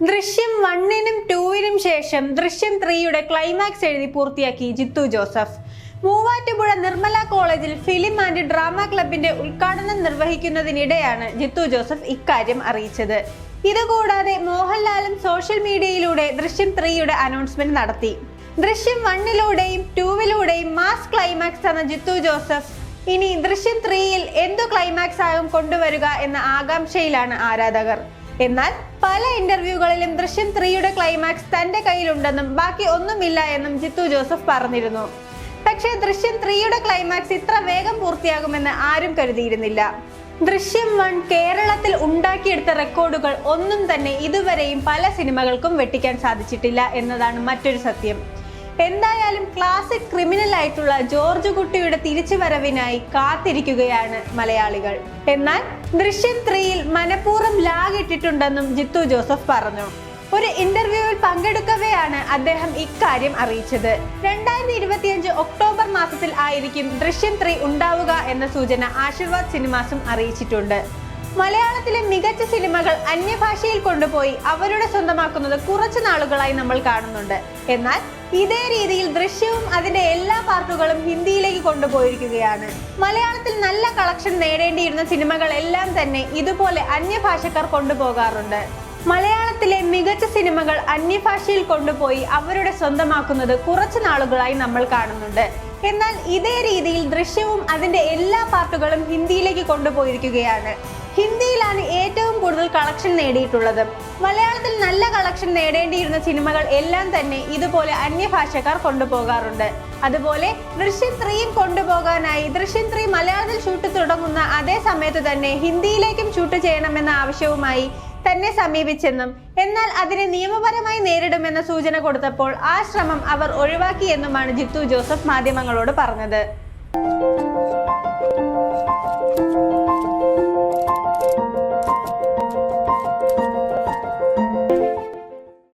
ദൃശ്യം വണ്ണിനും ടൂവിനും ശേഷം ദൃശ്യം ത്രീയുടെ ക്ലൈമാക്സ് എഴുതി പൂർത്തിയാക്കി ജിത്തു ജോസഫ്. മൂവാറ്റുപുഴ നിർമ്മല കോളേജിൽ ഫിലിം ആൻഡ് ഡ്രാമ ക്ലബിന്റെ ഉദ്ഘാടനം നിർവഹിക്കുന്നതിനിടെയാണ് ജിത്തു ജോസഫ് ഇക്കാര്യം അറിയിച്ചത്. ഇതുകൂടാതെ മോഹൻലാലും സോഷ്യൽ മീഡിയയിലൂടെ ദൃശ്യം ത്രീയുടെ അനൗൺസ്മെന്റ് നടത്തി. ദൃശ്യം വണ്ണിലൂടെയും ടൂവിലൂടെയും മാസ് ക്ലൈമാക്സ് തന്ന ജിത്തു ജോസഫ്. ഇനി ദൃശ്യം ത്രീയിൽ എന്തു ക്ലൈമാക്സ് ആകും കൊണ്ടുവരിക എന്ന ആകാംക്ഷയിലാണ് ആരാധകർ. എന്നാൽ പല ഇന്റർവ്യൂകളിലും ദൃശ്യം ത്രീയുടെ ക്ലൈമാക്സ് തന്റെ കയ്യിലുണ്ടെന്നും ബാക്കി ഒന്നുമില്ല എന്നും ജിത്തു ജോസഫ് പറഞ്ഞിരുന്നു. പക്ഷേ ദൃശ്യം ത്രീയുടെ ക്ലൈമാക്സ് ഇത്ര വേഗം പൂർത്തിയാകുമെന്ന് ആരും കരുതിയിരുന്നില്ല. ദൃശ്യം വൺ കേരളത്തിൽ ഉണ്ടാക്കിയെടുത്ത റെക്കോർഡുകൾ ഒന്നും തന്നെ ഇതുവരെയും പല സിനിമകൾക്കും വെട്ടിക്കാൻ സാധിച്ചിട്ടില്ല എന്നതാണ് മറ്റൊരു സത്യം. എന്തായാലും ക്ലാസിക് ക്രിമിനൽ ആയിട്ടുള്ള ജോർജ് കുട്ടിയുടെ തിരിച്ചു തിരിച്ചുവരവിനായി കാത്തിരിക്കുകയാണ് മലയാളികൾ. എന്നാൽ ദൃശ്യം ത്രീയിൽ മനഃപൂർവം ലാഗ് ഇട്ടിട്ടുണ്ടെന്നും ജിത്തു ജോസഫ് പറഞ്ഞു. ഒരു ഇന്റർവ്യൂവിൽ പങ്കെടുക്കവെയാണ് അദ്ദേഹം ഇക്കാര്യം അറിയിച്ചത്. രണ്ടായിരത്തി ഇരുപത്തിയഞ്ച് ഒക്ടോബർ മാസത്തിൽ ആയിരിക്കും ദൃശ്യം ത്രീ ഉണ്ടാവുക എന്ന സൂചന ആശീർവാദ് സിനിമാസും അറിയിച്ചിട്ടുണ്ട്. മലയാളത്തിലെ മികച്ച സിനിമകൾ അന്യഭാഷയിൽ കൊണ്ടുപോയി അവരുടെ സ്വന്തമാക്കുന്നത് കുറച്ചു നാളുകളായി നമ്മൾ കാണുന്നുണ്ട്. എന്നാൽ ഇതേ രീതിയിൽ ദൃശ്യവും അതിന്റെ എല്ലാ പാർട്ടുകളും ഹിന്ദിയിലേക്ക് കൊണ്ടുപോയിരിക്കുകയാണ്. മലയാളത്തിൽ നല്ല കളക്ഷൻ നേടേണ്ടിയിരുന്ന സിനിമകൾ എല്ലാം തന്നെ ഇതുപോലെ അന്യഭാഷക്കാർ കൊണ്ടുപോകാറുണ്ട്. മലയാളത്തിലെ മികച്ച സിനിമകൾ അന്യഭാഷയിൽ കൊണ്ടുപോയി അവരുടെ സ്വന്തമാക്കുന്നത് കുറച്ചു നാളുകളായി നമ്മൾ കാണുന്നുണ്ട്. എന്നാൽ ഇതേ രീതിയിൽ ദൃശ്യവും അതിന്റെ എല്ലാ പാർട്ടുകളും ഹിന്ദിയിലേക്ക് കൊണ്ടുപോയിരിക്കുകയാണ്. ഹിന്ദിയിലാണ് കൂടുതൽ കളക്ഷൻ നേടിയിട്ടുള്ളത്. മലയാളത്തിൽ നല്ല കളക്ഷൻ നേടേണ്ടിയിരുന്ന സിനിമകൾ എല്ലാം തന്നെ ഇതുപോലെ അന്യഭാഷക്കാർ കൊണ്ടുപോകാറുണ്ട്. അതുപോലെ ദൃശ്യം ത്രീയും കൊണ്ടുപോകാനായി ദൃശ്യം ത്രീ മലയാളത്തിൽ ഷൂട്ട് തുടങ്ങുന്ന അതേ സമയത്ത് തന്നെ ഹിന്ദിയിലേക്കും ഷൂട്ട് ചെയ്യണമെന്ന ആവശ്യവുമായി തന്നെ സമീപിച്ചെന്നും എന്നാൽ അതിനെ നിയമപരമായി നേരിടുമെന്ന സൂചന കൊടുത്തപ്പോൾ ആ ശ്രമം അവർ ഒഴിവാക്കിയെന്നുമാണ് ജിത്തു ജോസഫ് മാധ്യമങ്ങളോട് പറഞ്ഞത്.